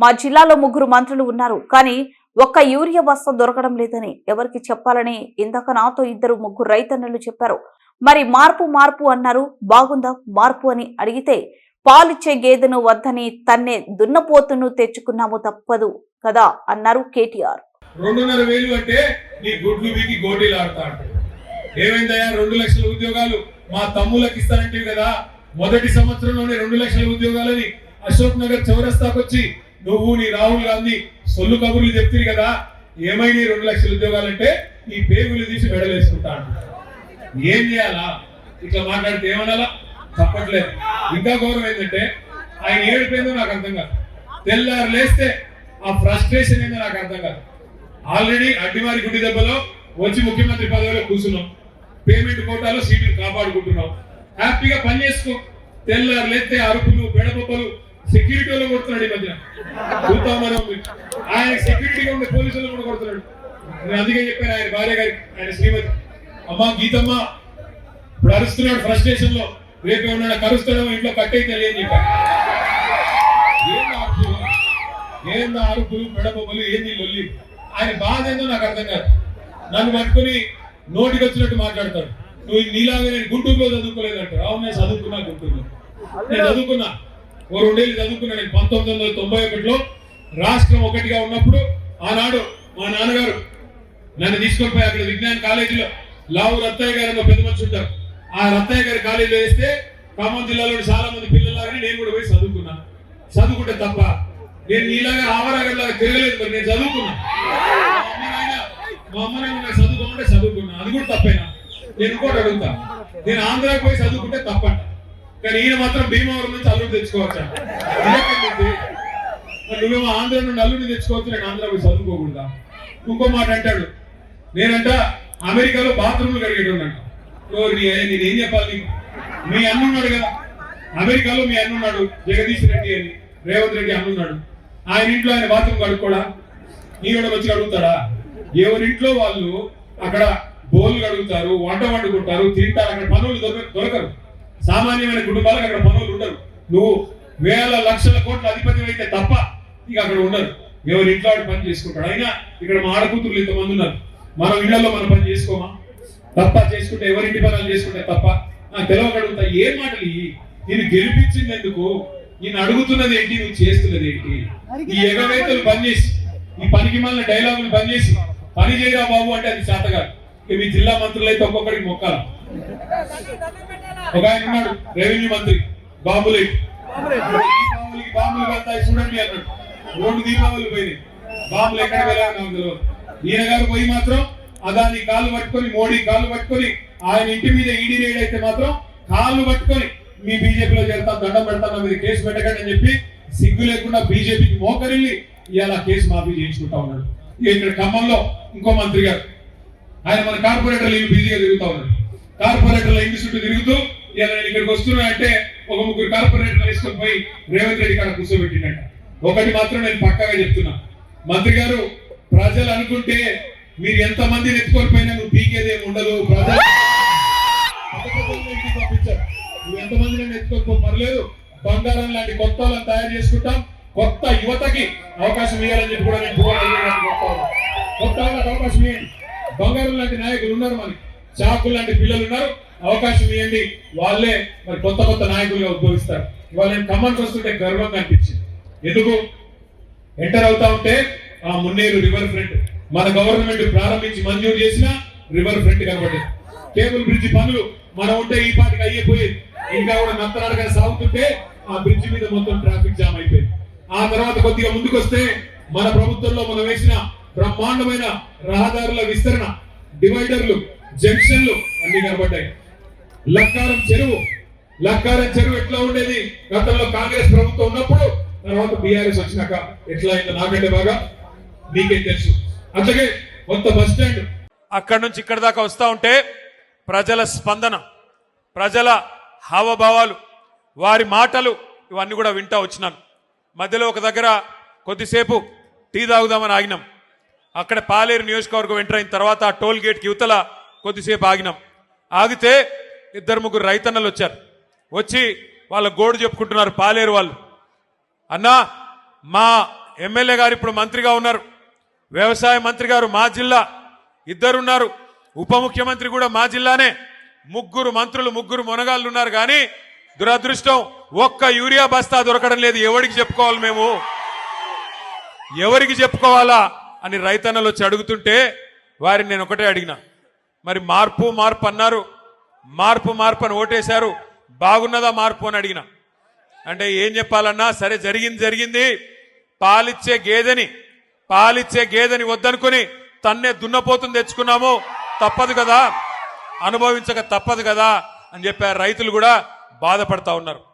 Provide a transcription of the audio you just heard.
మా జిల్లాలో ముగ్గురు మంత్రులు ఉన్నారు. కానీ ఒక్క యూరియా బస్తా దొరకడం లేదని ఎవరికి చెప్పాలని ఇందాక నాతో ఇద్దరు ముగ్గురు రైతన్నలు చెప్పారు. మరి మార్పు మార్పు అన్నారు. బాగుందా? మార్పు అని అడిగితే పాలిచ్చే గేదెను వద్దని తన్నే దున్నపోతును తెచ్చుకున్నాము తప్పదు కదా అన్నారు కేటీఆర్. రెండున్నర వేలు అంటే నీ గుడ్లు వీకి గోటీలు ఏమైందయ్యా? రెండు లక్షల ఉద్యోగాలు మా తమ్ములకు ఇస్తానంటే కదా మొదటి సంవత్సరంలోనే రెండు లక్షల ఉద్యోగాలని అశోక్ నగర్ చౌరస్తాకొచ్చి నువ్వు నీ రాహుల్ గాంధీ సొల్లు కబుర్లు చెప్తుంది కదా ఏమైనా రెండు లక్షల ఉద్యోగాలంటే ఈ పేగులు తీసి మెడలేసుకుంటా ఏం చేయాలా? ఇట్లా మాట్లాడితే ఏమనాలా? తప్పట్లేదు. ఇంకా గౌరవం ఏంటంటే ఆయన ఏడిపోయిందో నాకు అర్థం కాదు. తెల్లారు లేస్తే ఆ ఫ్రస్ట్రేషన్ ఏందో నాకు అర్థం కాదు. ఆల్రెడీ అడ్డిమారి గుడి దెబ్బలో వచ్చి ముఖ్యమంత్రి పదవిలో కూర్చున్నాం. పేమెంట్ కోటాలో సీట్లు కాపాడుకుంటున్నాం. హ్యాపీగా పని చేసుకో. తెల్లారు లేస్తే అరుపులు బెడపప్పలు సెక్యూరిటీలో కొడుతున్నాడు ఈ మధ్య. చూద్దాం ఆయన సెక్యూరిటీగా ఉండే పోలీసులు కూడా కొడుతున్నాడు. నేను అందుకే చెప్పాను ఆయన భార్య గారికి ఆయన శ్రీమతి. అమ్మా గీతమ్మ ఇప్పుడు అరుస్తున్నాడు ఫ్రస్ట్రేషన్లో. రేపు ఏమన్నా కరుస్తాడో ఇంట్లో కట్టయితే అని చెప్పారు ఏందా అరుపులు? మెడబొమ్మలు ఏంది లొల్లి? ఆయన బాధ ఏందో నాకు అర్థం కాదు. నన్ను పట్టుకుని నోటికి వచ్చినట్టు మాట్లాడతాడు. నువ్వు నీలాగా నేను గుంటూరులో చదువుకోలేదు అంటారు అవును నేను చదువుకున్నా గుంటూరులో. నేను చదువుకున్నా. ఓ రెండేళ్ళు చదువుకున్నా నేను పంతొమ్మిది వందల తొంభై ఒకటిలో రాష్ట్రం ఒకటిగా ఉన్నప్పుడు ఆనాడు మా నాన్నగారు నన్ను తీసుకొని పోయి అక్కడ విజ్ఞాన కాలేజీలో లావు రత్తయ్య గారు అని ఒక పెద్ద మనిషి ఉంటారు. ఆ రత్తయ్య గారి కాలేజీలో వేస్తే ఖమ్మం జిల్లాలోని చాలా మంది పిల్లలాగానే నేను కూడా పోయి చదువుకున్నా. చదువుకుంటే తప్ప నేను నీలాగా ఆవరాగడ్లాగా తిరగలేదు మరి నేను చదువుకున్నా. మా అమ్మ మా అమ్మ నాయన నాకు చదువుకోమంటే చదువుకున్నా. అది కూడా తప్పేనా? నేను ఇంకోటి అడుగుతా. నేను ఆంధ్రాకి పోయి చదువుకుంటే తప్పంట. కానీ ఈయన మాత్రం భీమవరం నుంచి అల్లుడు తెచ్చుకోవచ్చా. ఇదేంటండి? నువ్వేమో ఆంధ్ర నుండి అల్లుడిని తెచ్చుకోవచ్చు నేను ఆంధ్ర పోయి చదువుకోకూడదా? ఇంకో మాట అంటాడు నేనంట అమెరికాలో బాత్రూమ్లు కడిగేటోడంట ఓ నీ నేనేం చెప్పాలి మీ అన్నున్నాడు కదా. అమెరికాలో మీ అన్నున్నాడు జగదీష్ రెడ్డి అని రేవంత్ రెడ్డి అన్నున్నాడు ఆయన ఇంట్లో ఆయన బాత్రూమ్ కడుక్కోడా? నీ కూడా వచ్చి అడుగుతాడా? ఎవరింట్లో వాళ్ళు అక్కడ బోల్ కడుగుతారు వంట వండుకుంటారు తింటారు అక్కడ పనులు దొరక దొరకరు. సామాన్యమైన కుటుంబాలకు అక్కడ పనులు ఉండరు. నువ్వు వేల లక్షల కోట్ల అధిపతి అయితే తప్ప ఇక అక్కడ ఉండరు. ఎవరి ఇంట్లో పని చేసుకుంటాడు. అయినా ఇక్కడ మా ఆడకూతురు ఇంతమంది ఉన్నారు. మనం ఇళ్ళలో మనం పని చేసుకోమా? తప్ప చేసుకుంటే ఎవరింటి పనులు చేసుకుంటే తప్ప? నాకు తెలవగలుగుతా ఏ మాటలు ఇవి? నేను గెలిపించింది ఎందుకు నేను అడుగుతున్నది ఏంటి? నువ్వు చేస్తున్నది ఏంటి? ఈ ఎగవేతలు బంద్ చేసి ఈ పనికి మళ్ళీ డైలాగులు బంద్ చేసి పని చేయరా బాబు అంటే అది చేతగాదు మీ జిల్లా మంత్రులు అయితే ఒక్కొక్కడికి మొక్కాలి? ఒక ఆయన ఉన్నాడు రెవెన్యూ మంత్రి బాబులే. దీపావళికి బాంబులు వెళ్తాయి చూడండి అన్నాడు రెండు దీపావళి పోయినాయి బాంబులు ఎక్కడ వెళ్ళాలి నాకు ఈయన గారు పోయి మాత్రం అదాని కాళ్ళు పట్టుకొని మోడీ కాళ్ళు పట్టుకొని ఆయన ఇంటి మీద ఈడీ రేడ్ అయితే మాత్రం కాళ్ళు పట్టుకొని మీ బీజేపీలో చేరుతా దండం పెడతాను మీద కేసు పెట్టకండి అని చెప్పి సిగ్గు లేకుండా బీజేపీకి మోకరిల్లి ఇవాళ కేసు మాఫీ చేయించుకుంటా ఉన్నాడు. ఇక ఇక్కడ ఖమ్మంలో ఇంకో మంత్రి గారు. ఆయన మన కార్పొరేటర్లు బిజీగా తిరుగుతా ఉన్నారు. కార్పొరేటర్ల ఇంటి చుట్టూ తిరుగుతూ ఇలా నేను ఇక్కడికి వస్తున్నా అంటే ఒక ముగ్గురు కార్పొరేటర్లు వేసుకొని పోయి రేవంత్ రెడ్డి కాడ కూర్చోబెట్టినట్ట ఒకటి మాత్రం నేను పక్కాగా చెప్తున్నా. మంత్రి గారు ప్రజలు అనుకుంటే మీరు ఎంత మందిని ఎత్తుకొని పోయినా నువ్వు పీకేదేమి ఉండదు. ప్రజలు పంపించారు. నువ్వు ఎంత మందిని ఎత్తుకొని పర్లేదు. బంగారం లాంటి కొత్త వాళ్ళని తయారు చేసుకుంటాం. కొత్త యువతకి అవకాశం ఇవ్వాలని చెప్పి కూడా నేను కొత్త వాళ్ళకి అవకాశం ఇవ్వండి. బంగారం లాంటి నాయకులు ఉన్నారు మనకి. చాకు లాంటి పిల్లలు ఉన్నారు. అవకాశం ఇవ్వండి వాళ్ళే మరి కొత్త కొత్త నాయకులుగా ఉద్భవిస్తారు. ఇవాళ నేను ఖమ్మంకి వస్తుంటే గర్వంగా అనిపించింది. ఎందుకు? ఎంటర్ అవుతా ఉంటే ఆ మున్నేరు రివర్ ఫ్రంట్ మన గవర్నమెంట్ ప్రారంభించి మంజూరు చేసిన రివర్ ఫ్రంట్ కనబడింది కేబుల్ బ్రిడ్జ్ పనులు మనం ఉంటే ఈ పాటికి అయ్యిపోయేది ఇంకా కూడా నత్తనాడుగా సాగుతుంటే ఆ బ్రిడ్జ్ మీద మొత్తం ట్రాఫిక్ జామ్ అయిపోయింది. ఆ తర్వాత కొద్దిగా ముందుకు వస్తే మన ప్రభుత్వంలో మనం వేసిన బ్రహ్మాండమైన రహదారుల విస్తరణ డివైడర్లు జంక్షన్లు అన్ని కనబడ్డాయి. లక్కారం చెరువు. లక్కారం చెరువు ఎట్లా ఉండేది? గతంలో కాంగ్రెస్ ప్రభుత్వం ఉన్నప్పుడు తర్వాత బీఆర్ఎస్ వచ్చినాక ఎట్లా అయిందో నాకంటే బాగా మీకేం తెలుసు. అట్లాగే కొత్త బస్ స్టాండ్. అక్కడి నుంచి ఇక్కడ దాకా వస్తూ ఉంటే ప్రజల స్పందన ప్రజల హావభావాలు వారి మాటలు ఇవన్నీ కూడా వింటా వచ్చినాను. మధ్యలో ఒక దగ్గర కొద్దిసేపు టీ తాగుదామని ఆగినాం. అక్కడ పాలేరు నియోజకవర్గం ఎంటర్ అయిన తర్వాత ఆ టోల్ గేట్కి యువతల కొద్దిసేపు ఆగినాం. ఆగితే ఇద్దరు ముగ్గురు రైతన్నలు వచ్చారు. వచ్చి వాళ్ళ గోడు చెప్పుకుంటున్నారు పాలేరు వాళ్ళు. అన్నా మా ఎమ్మెల్యే గారు ఇప్పుడు మంత్రిగా ఉన్నారు. వ్యవసాయ మంత్రి గారు మా జిల్లా. ఇద్దరున్నారు. ఉప ముఖ్యమంత్రి కూడా మా జిల్లానే. ముగ్గురు మంత్రులు ముగ్గురు మునగాళ్ళు ఉన్నారు కానీ దురదృష్టం ఒక్క యూరియా బస్తా దొరకడం లేదు. ఎవరికి చెప్పుకోవాలి మేము? ఎవరికి చెప్పుకోవాలా? అని రైతన్నలు వచ్చి అడుగుతుంటే వారిని నేను ఒకటే అడిగినా. మరి మార్పు మార్పు అన్నారు. మార్పు మార్పు అని ఓటేశారు. బాగున్నదా మార్పు అని అడిగిన. అంటే ఏం చెప్పాలన్నా సరే జరిగింది జరిగింది. పాలిచ్చే గేదెని పాలిచ్చే గేదెని వద్దనుకుని తన్నే దున్నపోతుంది తెచ్చుకున్నాము. తప్పదు కదా. అనుభవించక తప్పదు కదా అని చెప్పారు రైతులు కూడా బాధపడతా ఉన్నారు.